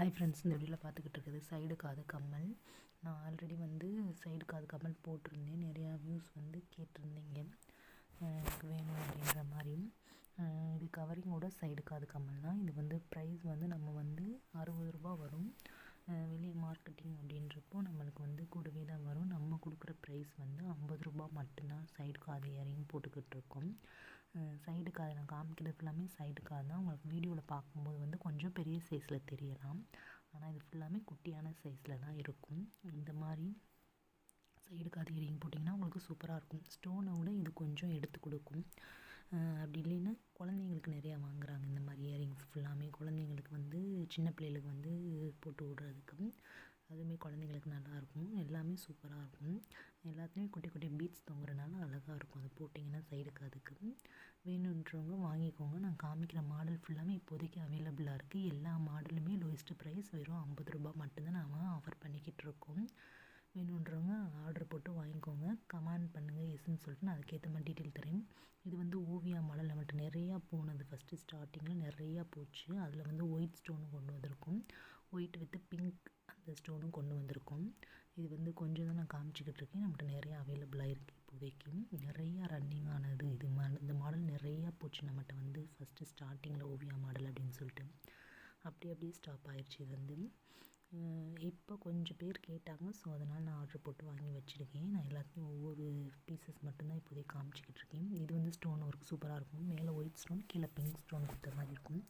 Hi friends இந்த வீடியோவில் பார்த்துக்கிட்டு இருக்குது சைடு காது கம்மல். நான் ஆல்ரெடி வந்து சைடு காது கம்மல் போட்டிருந்தேன். நிறையா வியூஸ் வந்து கேட்டிருந்தீங்க. எனக்கு வேணும் அப்படின்ற மாதிரியும். இது கவரிங்கோட சைடு காது கம்மல் தான். இது வந்து ப்ரைஸ் வந்து நம்ம வந்து அறுபது ரூபா வரும். வெளியே மார்க்கெட்டிங் அப்படின்றப்போ நம்மளுக்கு வந்து கூடவே தான் வரும். நம்ம கொடுக்குற ப்ரைஸ் வந்து ஐம்பது ரூபா மட்டும்தான் சைடு காது இயரிங் போட்டுக்கிட்டு இருக்கோம். சைடு காது நான் காமிக்கிறது ஃபுல்லாமே சைடு காது தான். உங்களுக்கு வீடியோவில் பார்க்கும்போது வந்து கொஞ்சம் பெரிய சைஸில் தெரியலாம். ஆனால் இது ஃபுல்லாமே குட்டியான சைஸில் தான் இருக்கும். இந்த மாதிரி சைடு காது இறங்கி போட்டிங்கன்னா உங்களுக்கு சூப்பராக இருக்கும். ஸ்டோனை விட இது கொஞ்சம் எடுத்து கொடுக்கும். அப்படி இல்லைன்னா குழந்தைங்களுக்கு நிறையா வாங்குறாங்க இந்த மாதிரி இயரிங்ஸ் ஃபுல்லாமே. குழந்தைங்களுக்கு வந்து சின்ன பிள்ளைகளுக்கு வந்து போட்டு விடுறதுக்கு. அதுவுமே குழந்தைங்களுக்கு நல்லாயிருக்கும் எல்லாமே சூப்பராக இருக்கும். எல்லாத்துலேயுமே குட்டி குட்டி பீட்ஸ் தொங்குறனால அழகாக இருக்கும். அது போட்டிங்கன்னா சைடு காதுக்கு வேணுன்றவங்க வாங்கிக்கோங்க. நான் காமிக்கிற மாடல் ஃபுல்லாமே இப்போதைக்கு அவைலபிளாக இருக்குது எல்லா மாடலுமே லோயஸ்ட் ப்ரைஸ் வெறும் ஐம்பது ரூபா மட்டும்தான் நாம் ஆஃபர் பண்ணிக்கிட்டு இருக்கோம். வேணுன்றவங்க ஆர்டர் போட்டு வாங்கிக்கோங்க. கமெண்ட் பண்ணுங்கள் எஸ்ன்னு சொல்லிட்டு நான் அதுக்கேற்ற மாதிரி டீட்டெயில் தரேன். இது வந்து ஓவியா மாடல் நம்மகிட்ட நிறையா போனது ஃபஸ்ட்டு ஸ்டார்டிங்கில் நிறையா போச்சு. அதில் வந்து ஒயிட் ஸ்டோனும் கொண்டு வந்திருக்கும். ஒயிட் வித் பிங்க் அந்த ஸ்டோனும் கொண்டு வந்திருக்கும். இது வந்து கொஞ்சம் தான் நான் காமிச்சிக்கிட்டு இருக்கேன். நம்மகிட்ட நிறையா அவைலபிளாக இருக்குது இப்போதைக்கு. நிறையா ரன்னிங் ஆனது இது மா இந்த மாடல் நிறையா போச்சு நம்மகிட்ட வந்து ஃபஸ்ட்டு ஸ்டார்டிங்கில் ஓவியா மாடல் அப்படின்னு சொல்லிட்டு. அப்படி அப்படியே ஸ்டாப் ஆயிடுச்சு இது வந்து இப்போ கொஞ்சம் பேர் கேட்டாங்க. ஸோ அதனால் நான் ஆர்டர் போட்டு வாங்கி வச்சுருக்கேன். நான் எல்லாத்தையும் ஒவ்வொரு பீசஸ் மட்டும்தான் இப்போதைக்கு காமிச்சிக்கிட்டு இருக்கேன். இது வந்து ஸ்டோன் ஒர்க் சூப்பராக இருக்கும். மேலே ஒயிட் ஸ்டோன் கீழே பிங்க் ஸ்டோன் கொடுத்த மாதிரி இருக்கும்.